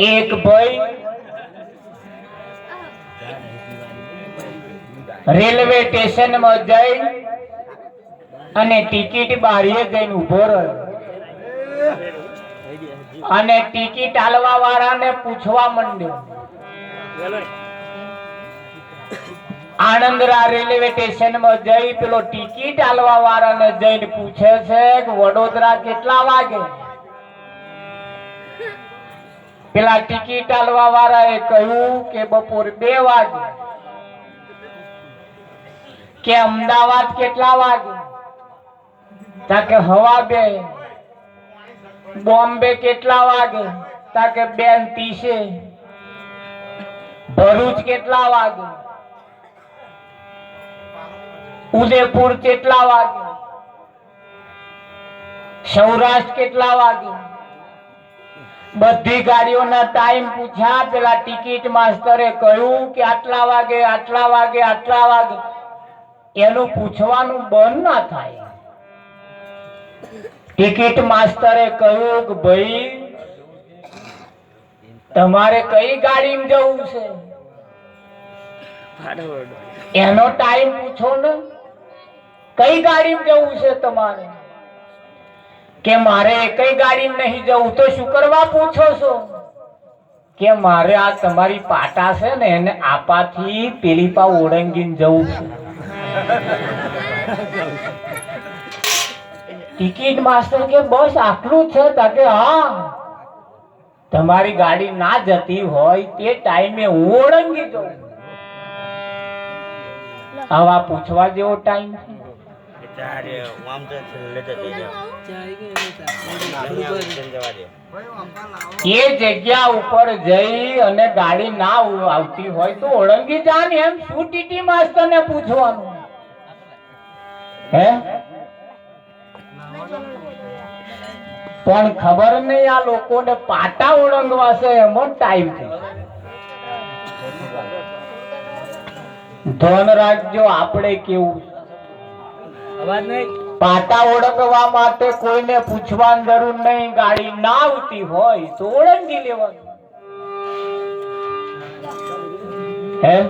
એક ભાઈ. રેલવે સ્ટેશનમાં જઈ અને ટિકિટ બારીએ જઈને ઊભો રહ્યો અને ટિકિટ આલવા વાળાને પૂછવા માંડ્યો આણંદરા રેલવે સ્ટેશનમાં જઈ પેલો ટિકિટ આલવા વાળાને જઈને પૂછે છે કે વડોદરા કેટલા વાગે? પેલા ટિકિટ આલવા વાળાએ કહ્યું કે બપોર બે વાગે. કે અમદાવાદ કેટલા વાગે? તાકે હવા બે. બોમ્બે કેટલા વાગે? તાકે બેન ત્રીસે ભરૂચ કેટલા વાગે? ઉદયપુર કેટલા વાગે? સૌરાષ્ટ્ર કેટલા વાગે? બધી ગાડીઓના ટાઈમ પૂછ્યા પેલા ટિકિટ માસ્ટરે કહ્યું કે આટલા વાગે આટલા વાગે આટલા વાગે. એનું પૂછવાનું બંધ ના થાય. ટિકિટ માસ્ટરે કહ્યું કે ભાઈ તમારે કઈ ગાડીમાં જવું છે? એનો ટાઈમ પૂછો ને. કઈ ગાડીમાં જવું છે તમારે? કે મારે કઈ ગાડી નહીં જવું તો શું કરવા પૂછો છો? કે મારે આ તમારી પાટા છે ને, એને આપાથી પેલી પા ઓળંગીને જવું છે. ટિકિટ માસ્ટર કે બસ આટલું છે? તાકે હા, તમારી ગાડી ના જતી હોય તે ટાઈમે હું ઓળંગી જઉં. આવા પૂછવા જેવો ટાઈમ છે. એ જગ્યા ઉપર જઈ અને ગાડી ના આવતી હોય તો ઓળંગી જા ને એમ શું ટીટી માસ્ટર ને પૂછવાનું? હે? પણ ખબર નહીં આ લોકોને પાટા ઓળંગવા છે, એમો ટાઈમ છે. ધન રાખજો, આપણે કેવું પાટા ઓળંગવા માટે કોઈને પૂછવાની જરૂર નહીં. ગાડી ના આવતી હોય તો ઓળંગી લેવાનું. હે?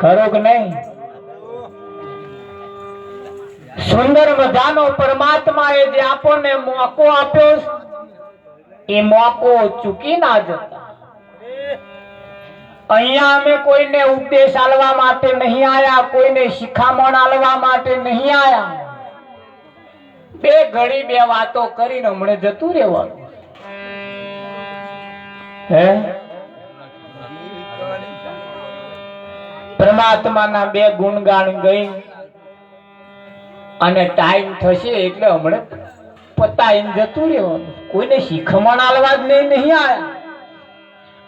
ખરો કે નહીં? સુંદર મજાનો પરમાત્માએ જે આપણને મોકો આપ્યો, એ મોકો ચૂકી ના જતા. અહીંયા અમે કોઈને ઉપદેશ આલવા માટે નહીં આયા, કોઈને શિખામણ આલવા માટે નહીં આયા. બે ઘડી બે વાતો કરીને હમણે જતું રહેવાનું. હે? પરમાત્માના બે ગુણગાન ગઈ અને ટાઈમ થશે એટલે હમણે પતાઈને જતું રહેવાનું. કોઈને શિખમણ આલવા જ નહીં નહીં આયા.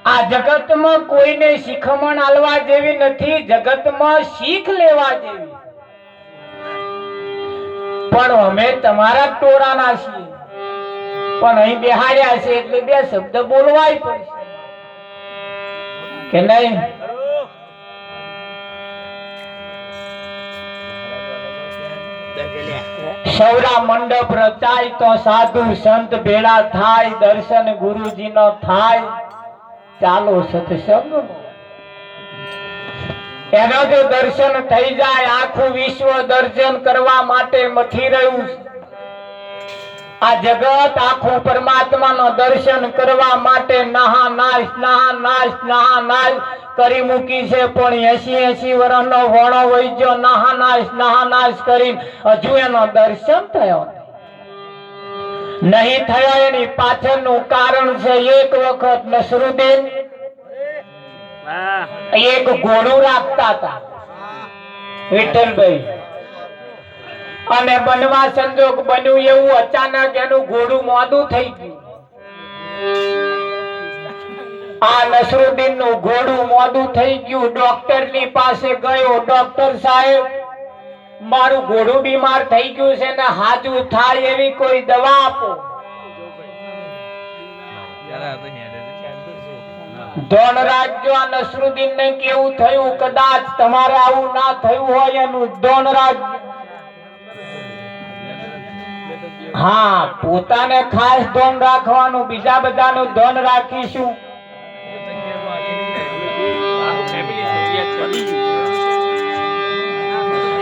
આ જગતમાં કોઈને શીખમણ આલવા જેવી નથી, જગતમાં શીખ લેવા જેવી. પણ અમે તમારા ટોળાના છીએ. પણ અહીં બેહાડ્યા છે એટલે બે શબ્દ બોલવાય પડશે. કે નહીં? સૌરા મંડપ રચાય તો સાધુ સંત ભેળા થાય, દર્શન ગુરુજી નો થાય. ચાલો સત્સંગ એનો જો દર્શન થઈ જાય, આખું વિશ્વ દર્શન કરવા માટે મથી રહ્યું આ જગત આખું પરમાત્માનો દર્શન કરવા માટે નહા નાશ નહા નાશ નહા નાશ કરી મૂકી છે. પણ એસી એસી વર્ષનો વણો વૈજો નહા નાશ નહા નાશ કરી હજુ એનો દર્શન થયો. નહીં થયો એની પાછળનું કારણ છે, એક વખત નસરુદ્દીન એક ઘોડો રાખતા હતા. વિઠ્ઠલભાઈ. અને બનવા સંજોગ બન્યું એવું અચાનક એનું ઘોડું મોડું થઈ ગયું. આ નસરુદ્દીનનું ઘોડું મોડું થઈ ગયું. ડોક્ટરની પાસે ગયો. ડોક્ટર સાહેબ, મારું ઘોડું બીમાર થઈ ગયું છે ને હાજુ થાય એવી કોઈ દવા આપો. ધોન રાજ્યો આ નસરુદ્દીન ને કેવું થયું? કદાચ તમારે આવું ના થયું હોય એનું ધોન રાખજો હા, પોતાને ખાસ ધન રાખવાનું, બીજા બધાનું ધન રાખીશું.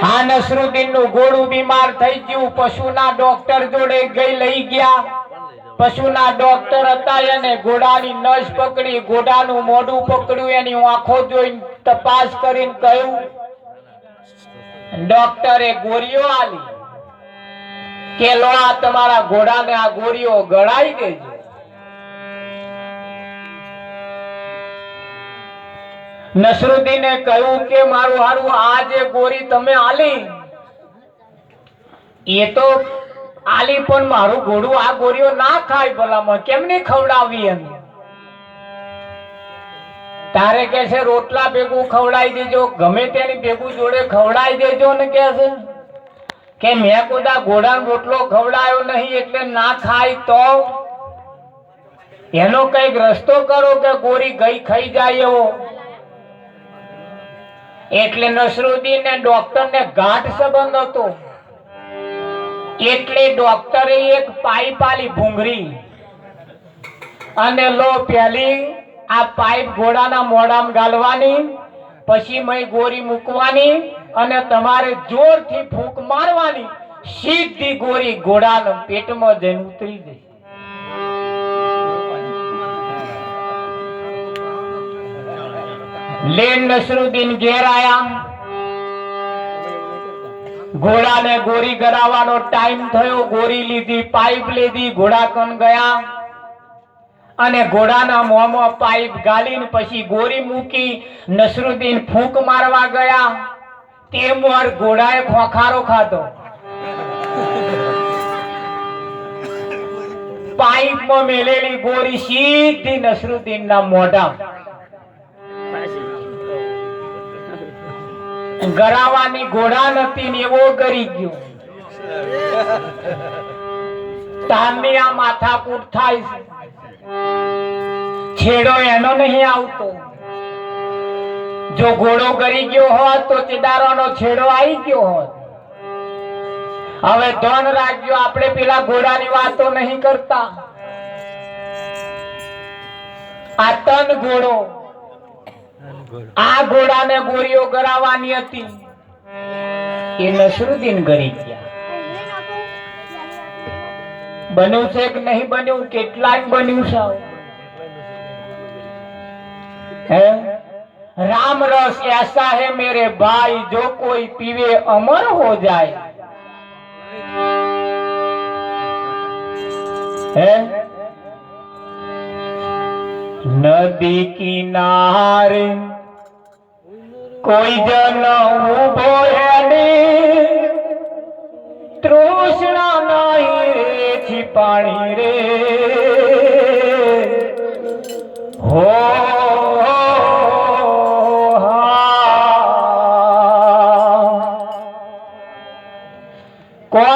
હા નસરુદ્દીનનું ઘોડું બીમાર થઈ ગયું. પશુના ડોક્ટર જોડે ગઈ, લઈ ગયા. પશુના ડોક્ટર હતા એને ઘોડાની નસ પકડી, ઘોડાનું મોઢું પકડ્યું, એની આંખો જોઈને તપાસ કરીને કહ્યું, ડોક્ટરે ગોરીઓ આલી. કે લો આ તમારા ઘોડાને આ ગોરીઓ ગળાઈ દેજો. નસરુદ્દીને કહ્યું કે, મારું હારું, આ જે ગોળી તમે આલી, એ તો આલી પણ મારું ઘોડું આ ગોરીઓ ના ખાય ભલામાં કેમ નહીં ખવડાવી એમ? તારે કે છે, રોટલા ભેગું ખવડાવી દેજો, ગમે તેની ભેગું જોડે ખવડાવી દેજો ને કે છે. કે મેં કોદા ઘોડાનો રોટલો ખવડાયો નહીં એટલે ના ખાય તો? એનો કંઈક રસ્તો કરો કે ગોરી ગઈ ખાઈ જાય એવો. એટલે નસરુદ્દીન ને ડોક્ટર ને ગાંઠ સંબંધ હતો. એટલે ડોક્ટરે એક પાઇપ આલી ભૂંગળી અને લો પેલી આ પાઇપ ઘોડાના મોઢામાં ગાલવાની, પછી મય ગોરી મૂકવાની અને તમારે જોરથી ફૂંક મારવાની, સીધી ગોરી ઘોડાના પેટમાં જઈને ઉતરી જાય લેન નસરુદ્દીન ઘેર આયા. ઘોડાને ગોરી ગરાવવાનો ટાઈમ થયો. ગોરી લીધી, પાઇપ લીધી, ઘોડા કન ગયા. અને ઘોડાના મોંમાં પાઇપ ગાલીને પછી ગોરી મૂકી નસરુદ્દીન ફૂંક મારવા ગયા. તે મોર ઘોડાએ ખોખારો ખાધો. પાઇપમાં મેલેલી ગોરી સીધી નસરુદ્દીનના મોઢા ગરાવાની ઘોડા નથી ને એવો ગરી ગયો. તારની આ માથાકૂટ થાય છે. છેડો એનો નહીં આવતો. જો ઘોડો ગરી ગયો હોત તો ચિદારોનો છેડો આવી ગયો હોત. હવે ધન રાજ્યો આપણે પેલા ઘોડાની વાતો નહીં કરતા. આ તન ઘોડો આ ઘોડાને ગોળીઓ ગરાવવાની હતી. એ નસરુદ્દીન ગરી ગયા. બન્યું છે કે નહીં બન્યું? કેટલાય બન્યું છે હે? રામ રસ એસા હે મેરે ભાઈ, જો કોઈ પીવે અમર હો જાય. હે? નદી કિનારે કોઈ જન ઊભો એની તૃષ્ણા નહીં રે છી પાણી રે હો કો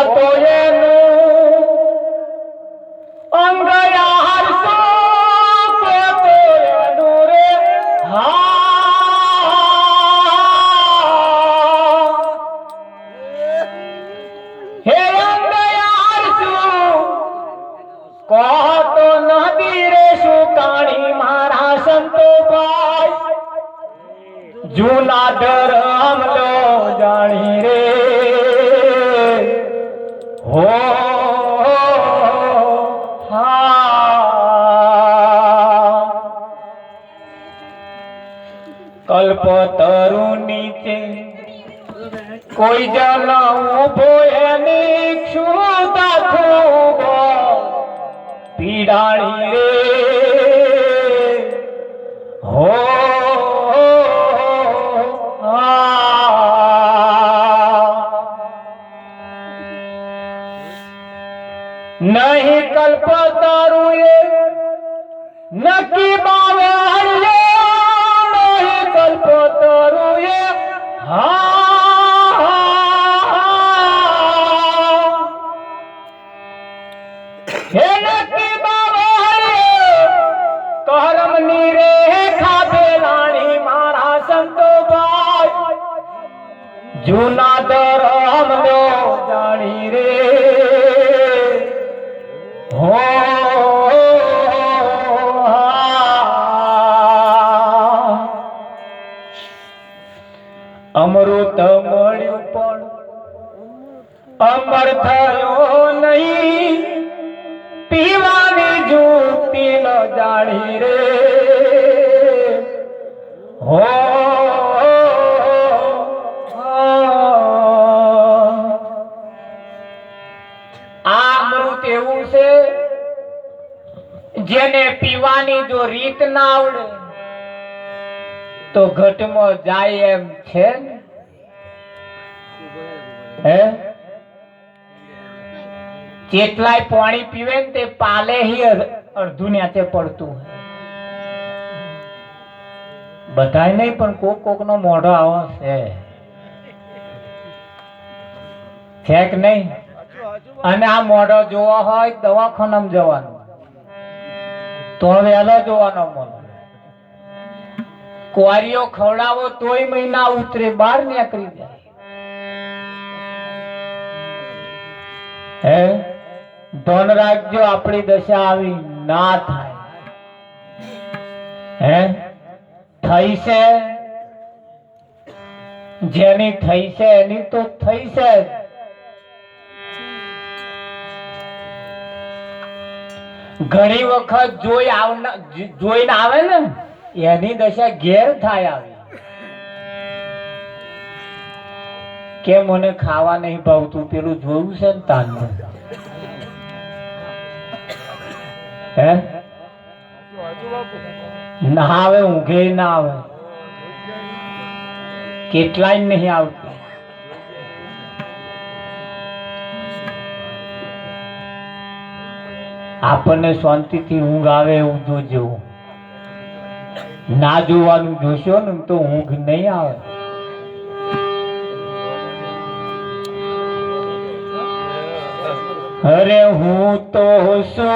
મારા સંતો ભાઈ જૂના ધરમ લો જાણી રે હો હા કલ્પતરુ નીચે કોઈ જન ઊભો એની ક્ષુતા જેને પીવાની જો રીત ના આવડે, તો ઘટમાં જાય એમ છે હે? જેટલાય પાણી પીવે ને તે પાલે અડધું ન્યાચે પડતું હોય. બધાય નહીં, પણ કોક કોક નો મોઢો આવો છે. છે નહીં? અને આ મોઢો જોવા હોય દવાખાનામાં જવાનું. તો વહેલો જોવાનો મોઢો કુવારીઓ ખવડાવો તોય મહિના ઉતરે, બહાર નીકળી જાય. હે? ધન રાખજો, આપણી દશા આવી ના થાય. હે? થઈ છે? જેની થઈ છે, એની તો થઈ છે. ઘણી વખત જોઈ આવના જોઈને આવે ને, એની દશા ઘેર થાય આવે. કે મને ખાવા નહીં ભાવતું, પેલું જોયું છે ને તાંડવ હે? ના ઊંઘે ના આવે. કેટલાય નહીં આવતા. આપણને શાંતિથી ઊંઘ આવે એવું જોજો ના જોવાનું જોશો ને તો ઊંઘ નહીં આવે. અરે હું તો